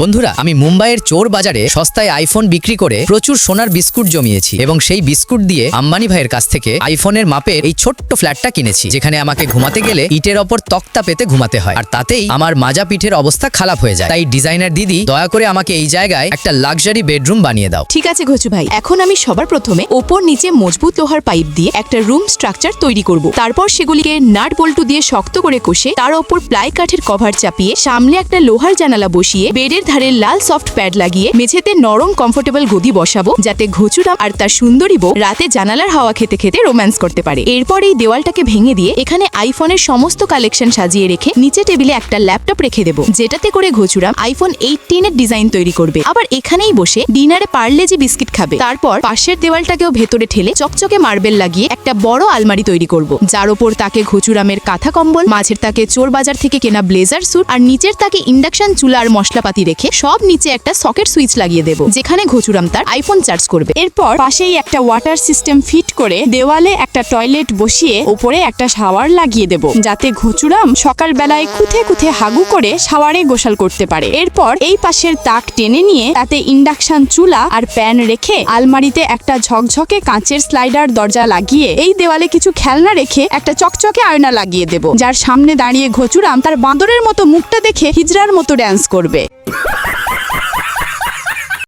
বন্ধুরা, আমি মুম্বাইয়ের চোর বাজারে সস্তায় আইফোন বিক্রি করে প্রচুর সোনার বিস্কুট জমিয়েছি এবং সেই বিস্কুট দিয়ে আম্বানি ভাইয়ের কাছ থেকে আইফোনের মাপের এই ছোট্ট ফ্ল্যাটটা কিনেছি, যেখানে আমাকে ঘুমাতে গেলে ইটের ওপর তক্তা পেতে ঘুমাতে হয়। আর তাতেই আমার মাজা পিঠের অবস্থা খারাপ হয়ে যায়। তাই ডিজাইনার দিদি দয়া করে আমাকে এই জায়গায় একটা লাক্সারি বেডরুম বানিয়ে দাও। ঠিক আছে ঘচু ভাই, এখন আমি সবার প্রথমে ওপর নিচে মজবুত লোহার পাইপ দিয়ে একটা রুম স্ট্রাকচার তৈরি করব। তারপর সেগুলিকে নাট বল্টু দিয়ে শক্ত করে কষে, তার ওপর প্লাই কাঠের কভার চাপিয়ে সামনে একটা লোহার জানালা বসিয়ে বেডের ধারে লাল সফট প্যাড লাগিয়ে মেঝেতে নরম কমফোর্টেবল গদি বসাবো, যাতে ঘচুরাম আর তার সুন্দরী বউ রাতে জানালার হাওয়া খেতে খেতে রোম্যান্স করতে পারে। এরপর এই দেওয়ালটাকে ভেঙে দিয়ে এখানে আইফোনের সমস্ত কালেকশন সাজিয়ে রেখে নিচে টেবিলে একটা ল্যাপটপ রেখে দেবো, যেটাতে করে ঘচুরাম আইফোন এইটিনের ডিজাইন তৈরি করবে। আবার এখানেই বসে ডিনারে পার্লেজি বিস্কিট খাবে। তারপর পাশের দেওয়ালটাকেও ভেতরে ঠেলে চকচকে মার্বেল লাগিয়ে একটা বড় আলমারি তৈরি করব, যার ওপর তাকে ঘচুরামের কাঁথা কম্বল, মাঝের তাকে চোর বাজার থেকে কেনা ব্লেজার স্যুট আর নিচের তাকে ইন্ডাকশন চুলা আর মশলাপাতি রেখে সব নিচে একটা সকেট সুইচ লাগিয়ে দেব, যেখানে ঘচুরাম তার আইফোন চার্জ করবে। এরপর পাশেই একটা ওয়াটার সিস্টেম ফিট করে দেওয়ালে একটা টয়লেট বসিয়ে ওপরে একটা শাওয়ার লাগিয়ে দেব, যাতে ঘুচুরাম সকালবেলায় কুথে কুথে হাগু করে শাওয়ারে গোসল করতে পারে। এরপর এই পাশের তাক টেনে নিয়ে তাতে ইন্ডাকশন চুলা আর প্যান রেখে আলমারিতে একটা ঝকঝকে কাঁচের স্লাইডার দরজা লাগিয়ে এই দেওয়ালে কিছু খেলনা রেখে একটা চকচকে আয়না লাগিয়ে দেব, যার সামনে দাঁড়িয়ে ঘচুরাম তার বাঁদরের মতো মুখটা দেখে হিজড়ার মতো ড্যান্স করবে।